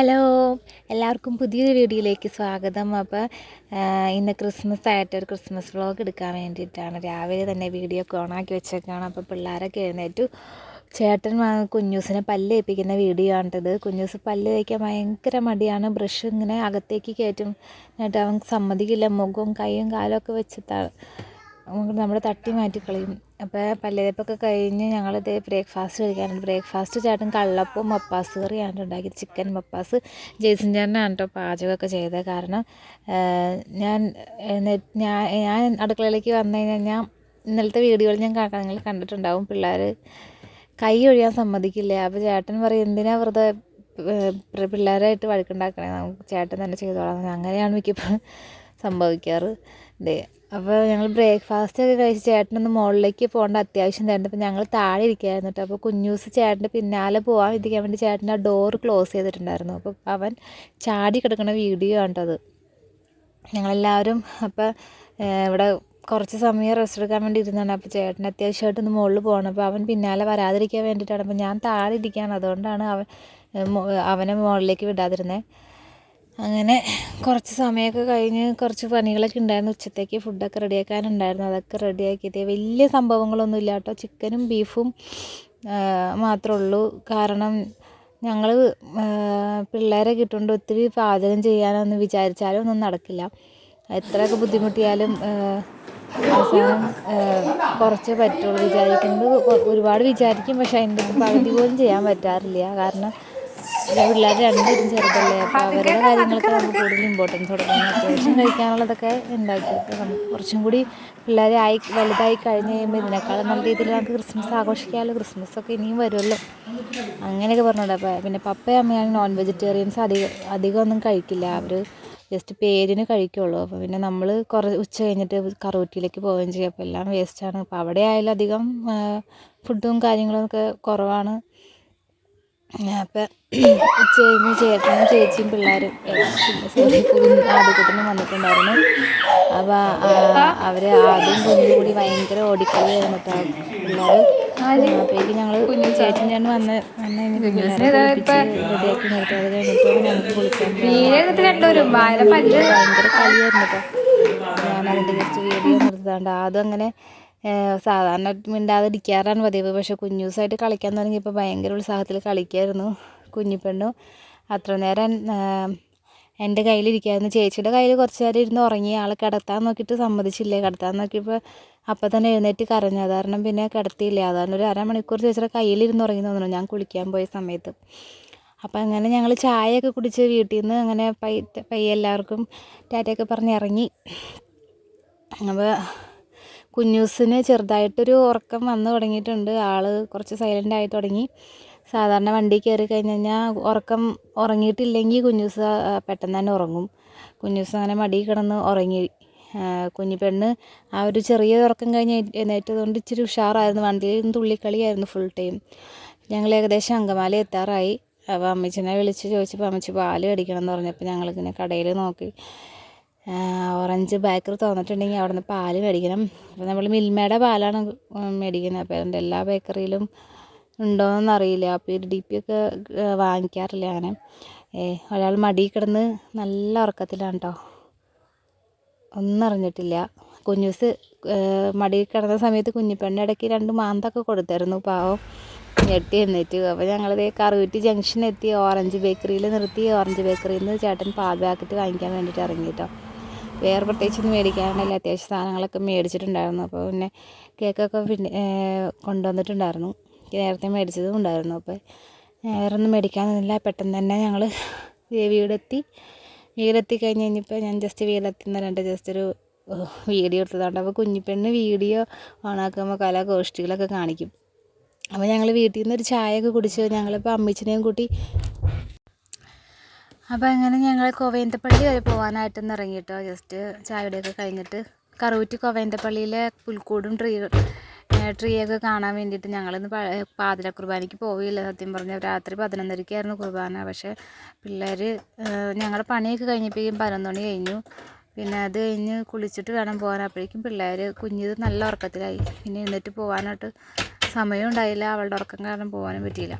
Hello എല്ലാവർക്കും പുതിയൊരു വീഡിയോയിലേക്ക് സ്വാഗതം. അപ്പോൾ ഇന്ന് ക്രിസ്മസ് ആയിട്ട് ഒരു ക്രിസ്മസ് വ്ളോഗ് എടുക്കാൻ വേണ്ടിയിട്ടാണ്. രാവിലെ തന്നെ വീഡിയോ ഒക്കെ ഓണാക്കി വെച്ചേക്കാണ്. അപ്പോൾ പിള്ളേരൊക്കെ എഴുന്നേറ്റു. ചേട്ടൻ കുഞ്ഞൂസിനെ പല്ല് ഏൽപ്പിക്കുന്ന വീഡിയോ ആണിട്ടത് കുഞ്ഞൂസ് പല്ല് തേക്കാൻ ഭയങ്കര മടിയാണ്. ബ്രഷ് ഇങ്ങനെ അകത്തേക്ക് കയറ്റും. എന്നിട്ട് അവൻ സമ്മതിക്കില്ല. മുഖവും കൈയും കാലും ഒക്കെ വെച്ച് ത നമ്മൾ തട്ടി മാറ്റി കളയും അപ്പോൾ പല്ലുതേപ്പൊക്കെ കഴിഞ്ഞ് ഞങ്ങളിത് ബ്രേക്ക്ഫാസ്റ്റ് കഴിക്കാനുണ്ട് ബ്രേക്ക്ഫാസ്റ്റ് ചേട്ടൻ കള്ളപ്പവും മപ്പാസ് കറിയാണ് ഉണ്ടാക്കിയത്. ചിക്കൻ മപ്പാസ്. ജെയ്സൺ ചേട്ടനാണ് കേട്ടോ പാചകമൊക്കെ ചെയ്തത്. കാരണം ഞാൻ ഞാൻ ഞാൻ അടുക്കളയിലേക്ക് വന്നു കഴിഞ്ഞാൽ ഞാൻ ഇന്നലത്തെ വീഡിയോയിൽ ഞാൻ നിങ്ങൾ കണ്ടിട്ടുണ്ടാവും പിള്ളേർ കൈ ഒഴിയാൻ സമ്മതിക്കില്ല? അപ്പോൾ ചേട്ടൻ പറയും എന്തിനാ വെറുതെ പിള്ളേരായിട്ട് വഴക്കുണ്ടാക്കണേ? നമുക്ക് ചേട്ടൻ തന്നെ ചെയ്തോളാം. അങ്ങനെയാണ് മിക്കപ്പോഴും സംഭവിക്കാറ്. ദേ അപ്പോൾ ഞങ്ങൾ ബ്രേക്ക്ഫാസ്റ്റ് ഒക്കെ കഴിച്ച് ചേട്ടനൊന്ന് മുകളിലേക്ക് പോകേണ്ട അത്യാവശ്യം ഉണ്ടായിരുന്നു അപ്പോൾ ഞങ്ങൾ താഴെ ഇരിക്കുകയായിരുന്നു കേട്ടോ. അപ്പോൾ കുഞ്ഞൂസ് ചേട്ടന്റെ പിന്നാലെ പോകാൻ ഇരിക്കാൻ വേണ്ടി ചേട്ടന്റെ ആ ഡോർ ക്ലോസ് ചെയ്തിട്ടുണ്ടായിരുന്നു. അപ്പോൾ അവൻ ചാടി കിടക്കുന്ന വീഡിയോ ആണ് കേട്ടോ അത് ഞങ്ങളെല്ലാവരും അപ്പോൾ ഇവിടെ കുറച്ച് സമയം റെസ്റ്റ് എടുക്കാൻ വേണ്ടി ഇരുന്നാണ്. അപ്പോൾ ചേട്ടൻ അത്യാവശ്യമായിട്ട് ഒന്ന് മുകളിൽ പോകണം അപ്പോൾ അവൻ പിന്നാലെ വരാതിരിക്കാൻ വേണ്ടിയിട്ടാണ്. അപ്പോൾ ഞാൻ താഴെ ഇരിക്കുകയാണ്. അതുകൊണ്ടാണ് അവൻ അവനെ മുകളിലേക്ക് വിടാതിരുന്നത് അങ്ങനെ കുറച്ച് സമയമൊക്കെ കഴിഞ്ഞ് കുറച്ച് പണികളൊക്കെ ഉണ്ടായിരുന്നു. ഉച്ചത്തേക്ക് ഫുഡൊക്കെ റെഡിയാക്കാനുണ്ടായിരുന്നു. അതൊക്കെ റെഡിയാക്കിയത് വലിയ സംഭവങ്ങളൊന്നും ഇല്ല കേട്ടോ. ചിക്കനും ബീഫും മാത്രമേ ഉള്ളൂ. കാരണം ഞങ്ങൾ പിള്ളേരെ കിട്ടുകൊണ്ട് ഒത്തിരി പാചകം ചെയ്യാനൊന്നും വിചാരിച്ചാലും ഒന്നും നടക്കില്ല. എത്രയൊക്കെ ബുദ്ധിമുട്ടിയാലും അവസാനം കുറച്ചേ പറ്റുള്ളൂ വിചാരിക്കുന്നത്. ഒരുപാട് വിചാരിക്കും പക്ഷേ അതിന്റെ പകുതി പോലും ചെയ്യാൻ പറ്റാറില്ല. കാരണം ഇവിടെ പിള്ളേർ രണ്ടുപേരും ചെറുതല്ലേ അപ്പോൾ അവരുടെ കാര്യങ്ങളൊക്കെ നമുക്ക് കൂടുതൽ ഇമ്പോർട്ടൻസ് കൊടുക്കണം അത്യാവശ്യം കഴിക്കാനുള്ളതൊക്കെ ഉണ്ടാക്കി. അപ്പോൾ നമുക്ക് കുറച്ചും കൂടി പിള്ളേരെ ആയി വലുതായി കഴിഞ്ഞ് കഴിയുമ്പോൾ ഇതിനേക്കാളും നല്ല രീതിയിൽ നമുക്ക് ക്രിസ്മസ് ആഘോഷിക്കാമല്ലോ ക്രിസ്മസ് ഒക്കെ ഇനിയും വരുമല്ലോ. അങ്ങനെയൊക്കെ പറഞ്ഞോണ്ട് അപ്പോൾ പിന്നെ പപ്പയും അമ്മയാണ് നോൺ വെജിറ്റേറിയൻസ് അധികം അധികം ഒന്നും കഴിക്കില്ല. അവർ ജസ്റ്റ് പേരിന് കഴിക്കുള്ളൂ. അപ്പോൾ പിന്നെ നമ്മൾ കുറേ ഉച്ച കഴിഞ്ഞിട്ട് കറൂറ്റിയിലേക്ക് പോവുകയും ചെയ്യും. അപ്പോൾ എല്ലാം വേസ്റ്റാണ് അപ്പോൾ അവിടെ ആയാലും അധികം ഫുഡും കാര്യങ്ങളും ഒക്കെ കുറവാണ്. അപ്പം കഴിഞ്ഞ് ചേട്ടനും ചേച്ചിയും പിള്ളേരും ആദ്യക്കുട്ടനും വന്നിട്ടുണ്ടായിരുന്നു. അപ്പോൾ അവർ ആദ്യം കുഞ്ഞു കൂടി ഭയങ്കര ഓടിക്കളി വന്നിട്ടാണ് പിള്ളേർ അപ്പോഴേക്കും ഞങ്ങൾ ചേട്ടൻ ഞാൻ വന്ന് വന്ന് റെഡിയാക്കി നിർത്തി. അത് കഴിഞ്ഞിട്ടാണ് ഞങ്ങൾക്ക് കുളിക്കാൻ പോയത്. രണ്ടുപേരും വായന പല്ല് ഭയങ്കര കളിയായിരുന്നു കേട്ടോ. ഞാൻ അതിന്റെ ജസ്റ്റ് വീഡിയോ നിർത്താണ്ട് ആദ്യം അങ്ങനെ സാധാരണ മിണ്ടാതിരിക്കാറാണ് പതിവ്. പക്ഷെ കുഞ്ഞൂസായിട്ട് കളിക്കാൻ തുടങ്ങിയപ്പോൾ ഭയങ്കര ഉത്സാഹത്തിൽ കളിക്കായിരുന്നു കുഞ്ഞിപ്പെണ്ണും അത്ര നേരം എന്റെ കയ്യിലിരിക്കായിരുന്നു. ചേച്ചിയുടെ കയ്യിൽ കുറച്ച് നേരം ഇരുന്ന് ഉറങ്ങി ആൾ കിടത്താൻ നോക്കിയിട്ട് സമ്മതിച്ചില്ല? കിടത്താൻ നോക്കിയപ്പോൾ അപ്പം തന്നെ എഴുന്നേറ്റ് കരഞ്ഞു. അത് കാരണം പിന്നെ കിടത്തിയില്ല. അതാണ് ഒരു അരമണിക്കൂർ ചേച്ചിയുടെ കയ്യിലിരുന്ന് ഉറങ്ങി തോന്നുന്നു ഞാൻ കുളിക്കാൻ പോയ സമയത്ത്. അപ്പം അങ്ങനെ ഞങ്ങൾ ചായയൊക്കെ കുടിച്ച് വീട്ടിൽ നിന്ന് അങ്ങനെ പയ്യെ എല്ലാവർക്കും ടാറ്റയൊക്കെ പറഞ്ഞ് ഇറങ്ങി. അപ്പോൾ കുഞ്ഞൂസിന് ചെറുതായിട്ടൊരു ഉറക്കം വന്നു തുടങ്ങിയിട്ടുണ്ട്. ആൾ കുറച്ച് സൈലന്റ് ആയി തുടങ്ങി. സാധാരണ വണ്ടി കയറി കഴിഞ്ഞ് കഴിഞ്ഞാൽ ഉറക്കം ഉറങ്ങിയിട്ടില്ലെങ്കിൽ കുഞ്ഞൂസ് പെട്ടെന്ന് തന്നെ ഉറങ്ങും. കുഞ്ഞൂസ് അങ്ങനെ മടി കിടന്ന് ഉറങ്ങി. കുഞ്ഞു പെണ്ണ് ആ ഒരു ചെറിയ ഉറക്കം കഴിഞ്ഞ് എഴുന്നേ- എഴുന്നേറ്റതുകൊണ്ട് ഇച്ചിരി ഉഷാറായിരുന്നു. വണ്ടിയിൽ നിന്ന് തുള്ളിക്കളിയായിരുന്നു ഫുൾ ടൈം ഞങ്ങൾ ഏകദേശം അങ്കമാലി എത്താറായി. അപ്പോൾ അമ്മച്ചിനെ വിളിച്ച് ചോദിച്ചപ്പോൾ അമ്മച്ചി പാൽ കടിക്കണം എന്ന് പറഞ്ഞപ്പോൾ ഞങ്ങളിങ്ങനെ കടയിൽ നോക്കി. ഓറഞ്ച് ബേക്കറി തുറന്നിട്ടുണ്ടെങ്കിൽ അവിടെ നിന്ന് പാൽ മേടിക്കണം. അപ്പോൾ നമ്മൾ മിൽമയുടെ പാലാണ് മേടിക്കുന്നത്. അപ്പോൾ അതുകൊണ്ട് എല്ലാ ബേക്കറിയിലും ഉണ്ടോയെന്നറിയില്ല അപ്പോൾ ഒരു ഡി പി ഒക്കെ വാങ്ങിക്കാറില്ല അങ്ങനെ. ഏ, ഒരാൾ മടി കിടന്ന് നല്ല ഉറക്കത്തിലാണ് കേട്ടോ ഒന്നും അറിഞ്ഞിട്ടില്ല. കുഞ്ഞൂസ് മടി കിടന്ന സമയത്ത് കുഞ്ഞിപ്പെണ്ണ് ഇടയ്ക്ക് രണ്ട് മാന്തൊക്കെ കൊടുത്തായിരുന്നു പാവം. ഞെട്ടി എന്നിട്ട് അപ്പോൾ ഞങ്ങളിത് കറുകുറ്റി ജംഗ്ഷൻ എത്തി ഓറഞ്ച് ബേക്കറിയിൽ നിർത്തി. ഓറഞ്ച് ബേക്കറിയിൽ നിന്ന് ചേട്ടൻ പാൽ പാക്കറ്റ് വാങ്ങിക്കാൻ വേണ്ടിയിട്ട് ഇറങ്ങി കേട്ടോ വേറെ പ്രത്യേകിച്ചൊന്നും മേടിക്കാനില്ല അത്യാവശ്യം സാധനങ്ങളൊക്കെ മേടിച്ചിട്ടുണ്ടായിരുന്നു. അപ്പോൾ പിന്നെ കേക്കൊക്കെ പിന്നെ കൊണ്ടുവന്നിട്ടുണ്ടായിരുന്നു. നേരത്തെ മേടിച്ചതും ഉണ്ടായിരുന്നു. അപ്പോൾ വേറെ ഒന്നും മേടിക്കാനൊന്നുമില്ല. പെട്ടെന്ന് തന്നെ ഞങ്ങൾ വീടെത്തി. വീടെത്തി കഴിഞ്ഞ് കഴിഞ്ഞപ്പോൾ ഞാൻ ജസ്റ്റ് വീടെത്തുന്ന രണ്ട് ജസ്റ്റ് ഒരു വീഡിയോ എടുത്തതുകൊണ്ട് അപ്പോൾ കുഞ്ഞിപ്പെണ്ണ് വീഡിയോ ഓണാക്കുമ്പോൾ കല ഗോഷ്ടികളൊക്കെ കാണിക്കും. അപ്പോൾ ഞങ്ങൾ വീട്ടിൽ നിന്ന് ഒരു ചായയൊക്കെ കുടിച്ച് ഞങ്ങളിപ്പോൾ അമ്മച്ചിനെയും കൂട്ടി അപ്പോൾ അങ്ങനെ ഞങ്ങൾ കോവേന്തപ്പള്ളി വരെ പോകാനായിട്ടൊന്ന് ഇറങ്ങി കേട്ടോ ജസ്റ്റ് ചായയുടെയൊക്കെ കഴിഞ്ഞിട്ട് കറൂറ്റ് കോവേന്തപ്പള്ളിയിലെ പുൽക്കൂടും ട്രീ ട്രീയൊക്കെ കാണാൻ വേണ്ടിയിട്ട് ഞങ്ങളിന്ന് പാതിര കുർബാനയ്ക്ക് പോവില്ല സത്യം പറഞ്ഞാൽ രാത്രി പതിനൊന്നരയ്ക്കായിരുന്നു കുർബാന. പക്ഷേ പിള്ളേർ ഞങ്ങളുടെ പണിയൊക്കെ കഴിഞ്ഞപ്പോഴേക്കും പതിനൊന്ന് മണി കഴിഞ്ഞു. പിന്നെ അത് കഴിഞ്ഞ് കുളിച്ചിട്ട് വേണം പോകാൻ. അപ്പോഴേക്കും പിള്ളേർ കുഞ്ഞിത് നല്ല ഉറക്കത്തിലായി. പിന്നെ എഴുന്നേറ്റ് പോകാനായിട്ട് സമയം ഉണ്ടായില്ല. അവളുടെ ഉറക്കം കാരണം പോകാനും പറ്റിയില്ല.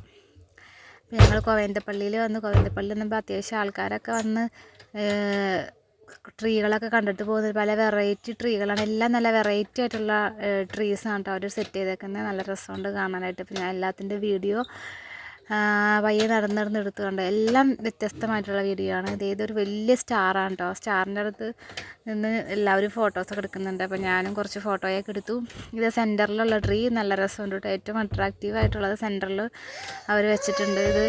ഞങ്ങൾ കോവേന്തപ്പള്ളിയിൽ വന്ന് കോവേന്തപ്പള്ളി വന്നപ്പോൾ അത്യാവശ്യം ആൾക്കാരൊക്കെ വന്ന് ട്രീകളൊക്കെ കണ്ടിട്ട് പോകുന്നത് പല വെറൈറ്റി ട്രീകളാണ്. എല്ലാം നല്ല വെറൈറ്റി ആയിട്ടുള്ള ട്രീസാണ് കേട്ടോ അവർ സെറ്റ് ചെയ്തേക്കുന്നത് നല്ല രസമുണ്ട് കാണാനായിട്ട്. ഞാൻ എല്ലാത്തിന്റെ വീഡിയോ പയ്യെ നടന്ന് നടന്ന് എടുത്തുകൊണ്ട് എല്ലാം വ്യത്യസ്തമായിട്ടുള്ള വീഡിയോ ആണ്. ഇത് ഏതൊരു വലിയ സ്റ്റാറാണ് കേട്ടോ സ്റ്റാറിന്റെ അടുത്ത് നിന്ന് എല്ലാവരും ഫോട്ടോസൊക്കെ എടുക്കുന്നുണ്ട്. അപ്പോൾ ഞാനും കുറച്ച് ഫോട്ടോയൊക്കെ എടുത്തു. ഇത് സെന്ററിലുള്ള ട്രീ നല്ല രസമുണ്ട് കേട്ടോ ഏറ്റവും അട്രാക്റ്റീവ് ആയിട്ടുള്ളത് സെന്ററിൽ അവർ വെച്ചിട്ടുണ്ട്. ഇത്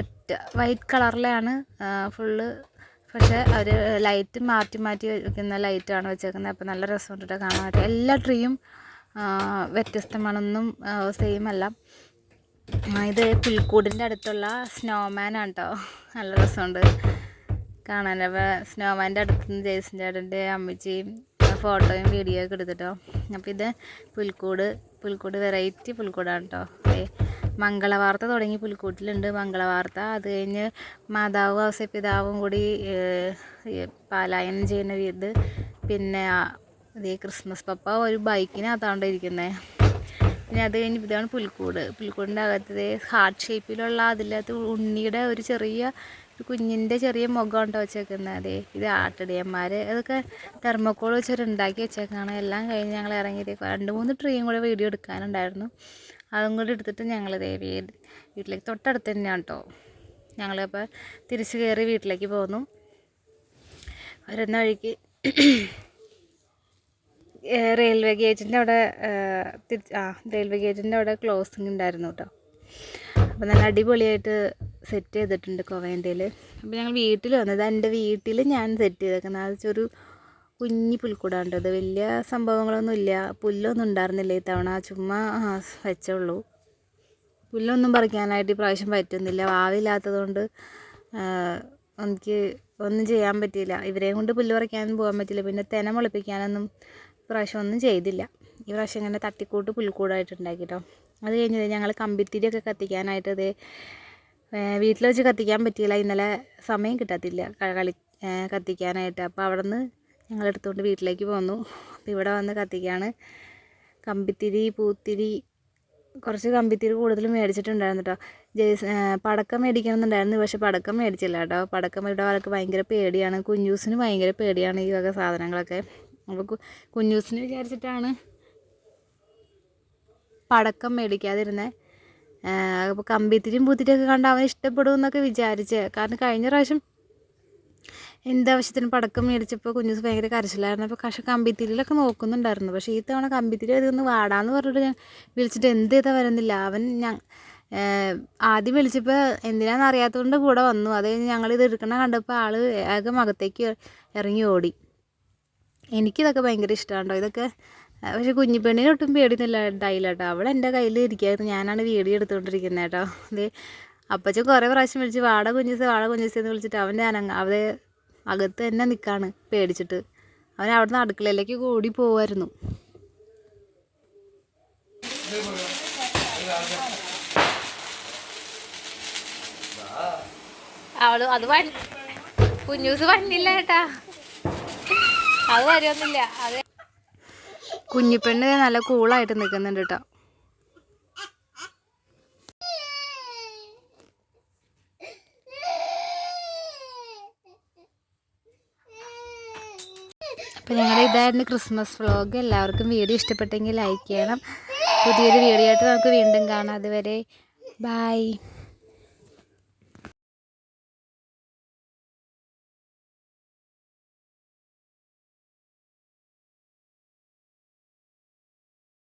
ഒറ്റ വൈറ്റ് കളറിലാണ് ഫുള്ള് പക്ഷേ അവർ ലൈറ്റ് മാറ്റി മാറ്റി വെക്കുന്ന ലൈറ്റാണ് വെച്ചേക്കുന്നത് അപ്പോൾ നല്ല രസമുണ്ട് കേട്ടോ കാണാൻ എല്ലാ ട്രീയും വ്യത്യസ്തമാണൊന്നും സെയിം അല്ല. ഇത് പുൽക്കൂടിന്റെ അടുത്തുള്ള സ്നോമാൻ ആണ് കേട്ടോ നല്ല രസമുണ്ട്. കാണാൻ. അപ്പോൾ സ്നോമാന്റെ അടുത്ത് നിന്ന് ജേസൻ ചേട്ടന്റെ അമ്മച്ചിയും ഫോട്ടോയും വീഡിയോ ഒക്കെ എടുത്തിട്ടോ. അപ്പോൾ ഇത് പുൽക്കൂട് പുൽക്കൂട് വെറൈറ്റി പുൽക്കൂടാണ് കേട്ടോ മംഗളവാർത്ത തുടങ്ങി പുൽക്കൂട്ടിലുണ്ട്. മംഗളവാർത്ത അത് കഴിഞ്ഞ് മാതാവും ഔസപിതാവും കൂടി പാലായനം ചെയ്യുന്ന ഇത്. പിന്നെ ഈ ക്രിസ്മസ് പപ്പ ഒരു ബൈക്കിനകത്താണ്ട് ഇരിക്കുന്നത് പിന്നെ അത് കഴിഞ്ഞ് ഇതാണ് പുൽക്കൂട്. പുൽക്കൂടിന്റെ അകത്ത് ഹാർട്ട് ഷേപ്പിലുള്ള അതിലകത്ത് ഉണ്ണിയുടെ ഒരു ചെറിയ ഒരു കുഞ്ഞിന്റെ ചെറിയ മുഖം ഉണ്ടോ വെച്ചേക്കുന്നത്. അതെ ഇത് ആട്ടിടിയന്മാർ അതൊക്കെ തെർമോക്കോൾ വെച്ചിട്ട് ഉണ്ടാക്കി വെച്ചേക്കാണ്. എല്ലാം കഴിഞ്ഞ് ഞങ്ങൾ ഇറങ്ങിയത് രണ്ട് മൂന്ന് ട്രീയും കൂടെ വീഡിയോ എടുക്കാനുണ്ടായിരുന്നു. അതും കൂടി എടുത്തിട്ട് ഞങ്ങൾ ഇതേ വീട് വീട്ടിലേക്ക് തൊട്ടടുത്ത് തന്നെയാണ് കേട്ടോ. ഞങ്ങളപ്പോൾ തിരിച്ച് കയറി വീട്ടിലേക്ക് പോന്നു വരുന്ന വഴിക്ക് റെയിൽവേ ഗേറ്റിന്റെ അവിടെ തിരിച്ച് ആ റെയിൽവേ ഗേറ്റിന്റെ അവിടെ ക്ലോസിങ് ഉണ്ടായിരുന്നു കേട്ടോ അപ്പോൾ നല്ല അടിപൊളിയായിട്ട് സെറ്റ് ചെയ്തിട്ടുണ്ട് കൊവേന്തയിൽ അപ്പോൾ ഞങ്ങൾ വീട്ടിൽ വന്നത് എന്റെ വീട്ടിൽ ഞാൻ സെറ്റ് ചെയ്തേക്കുന്നത് അത് വെച്ചാൽ ഒരു കുഞ്ഞി പുൽക്കൂടാണ്ട് അത് വലിയ സംഭവങ്ങളൊന്നും ഇല്ല. പുല്ലൊന്നും ഉണ്ടായിരുന്നില്ല ഈ തവണ. ചുമ്മാ വെച്ചുള്ളൂ പുല്ലൊന്നും പറിക്കാനായിട്ട് ഇപ്രാവശ്യം പറ്റുന്നില്ല. വാവില്ലാത്തതുകൊണ്ട് എനിക്ക് ഒന്നും ചെയ്യാൻ പറ്റിയില്ല. ഇവരെയും കൊണ്ട് പുല്ല് പറിക്കാനൊന്നും പോകാൻ പറ്റില്ല പിന്നെ തെന മുളപ്പിക്കാനൊന്നും ഇപ്രാവശ്യം ഒന്നും ചെയ്തില്ല. ഈ പ്രാവശ്യം ഇങ്ങനെ തട്ടിക്കൂട്ട് പുൽക്കൂടായിട്ട് ഉണ്ടാക്കിട്ടോ. അത് കഴിഞ്ഞത് ഞങ്ങൾ കമ്പിത്തിരിയൊക്കെ കത്തിക്കാനായിട്ട് ഇത് വീട്ടിൽ വെച്ച് കത്തിക്കാൻ പറ്റിയില്ല. ഇന്നലെ സമയം കിട്ടത്തില്ല കളി കത്തിക്കാനായിട്ട്. അപ്പോൾ അവിടെ നിന്ന് ഞങ്ങൾ എടുത്തുകൊണ്ട് വീട്ടിലേക്ക് പോന്നു. അപ്പോൾ ഇവിടെ വന്ന് കത്തിക്കാണ്. കമ്പിത്തിരി പൂത്തിരി കുറച്ച് കമ്പിത്തിരി കൂടുതൽ മേടിച്ചിട്ടുണ്ടായിരുന്നു കേട്ടോ ഏ, പടക്കം മേടിക്കണമെന്നുണ്ടായിരുന്നു. പക്ഷേ പടക്കം മേടിച്ചില്ല കേട്ടോ പടക്കം ഇവിടെ അവർക്ക് ഭയങ്കര പേടിയാണ്. കുഞ്ഞൂസിന് ഭയങ്കര പേടിയാണ് ഈ വക സാധനങ്ങളൊക്കെ. അപ്പോൾ കുഞ്ഞൂസിനെ വിചാരിച്ചിട്ടാണ് പടക്കം മേടിക്കാതിരുന്നത് അപ്പോൾ കമ്പിത്തിരിയും പൂത്തിരിയൊക്കെ കണ്ട് അവൻ ഇഷ്ടപ്പെടും എന്നൊക്കെ വിചാരിച്ച്. കാരണം കഴിഞ്ഞ പ്രാവശ്യം എന്താവശ്യത്തിന് പടക്കം മേടിച്ചപ്പോൾ കുഞ്ഞൂസ് ഭയങ്കര കരച്ചിലായിരുന്നു. അപ്പോൾ പക്ഷെ കമ്പിത്തിരിയിലൊക്കെ നോക്കുന്നുണ്ടായിരുന്നു. പക്ഷേ ഈ തവണ കമ്പിത്തിരി ഇതൊന്ന് വാടാന്ന് പറഞ്ഞിട്ട് ഞാൻ വിളിച്ചിട്ട് എന്ത് ചെയ്താൽ വരുന്നില്ല. അവൻ ഞാൻ ആദ്യം വിളിച്ചപ്പോൾ എന്തിനാണെന്ന് അറിയാത്തതുകൊണ്ട് കൂടെ വന്നു. അത് കഴിഞ്ഞ് ഞങ്ങളിത് എടുക്കണ കണ്ടപ്പോൾ ആൾ ആകെ മകത്തേക്ക് ഇറങ്ങി ഓടി. എനിക്കിതൊക്കെ ഭയങ്കര ഇഷ്ടമാണ് കേട്ടോ ഇതൊക്കെ പക്ഷെ കുഞ്ഞിപ്പെണ്ണിന് ഒട്ടും പേടിയൊന്നുമില്ല ഉണ്ടായില്ല കേട്ടോ അവൾ എന്റെ കയ്യിൽ ഇരിക്കുകയായിരുന്നു ഞാനാണ് വീഡിയോ എടുത്തുകൊണ്ടിരിക്കുന്നത് കേട്ടോ ഇത് അപ്പച്ചൻ കുറേ പ്രാവശ്യം വിളിച്ച് വാട കുഞ്ഞിസ് വാട കുഞ്ഞിസ് എന്ന് വിളിച്ചിട്ട് അവന്റെ ഞാൻ അവരെ അകത്ത് തന്നെ നിൽക്കാണ് പേടിച്ചിട്ട്. അവൻ അവിടുന്ന് അടുക്കളയിലേക്ക് കൂടി പോവായിരുന്നു. അവൾ അത് വൻ കുഞ്ഞൂസ് വന്നില്ല കേട്ടാ കുഞ്ഞിപ്പെണ്ണ് നല്ല കൂളായിട്ട് നിൽക്കുന്നുണ്ട് കേട്ടോ. അപ്പോൾ ഞങ്ങളുടെ ഇതായിരുന്നു ക്രിസ്മസ് വ്ളോഗ് എല്ലാവർക്കും വീഡിയോ ഇഷ്ടപ്പെട്ടെങ്കിൽ ലൈക്ക് ചെയ്യണം. പുതിയൊരു വീഡിയോ ആയിട്ട് നമുക്ക് വീണ്ടും കാണാം. അതുവരെ ബായ്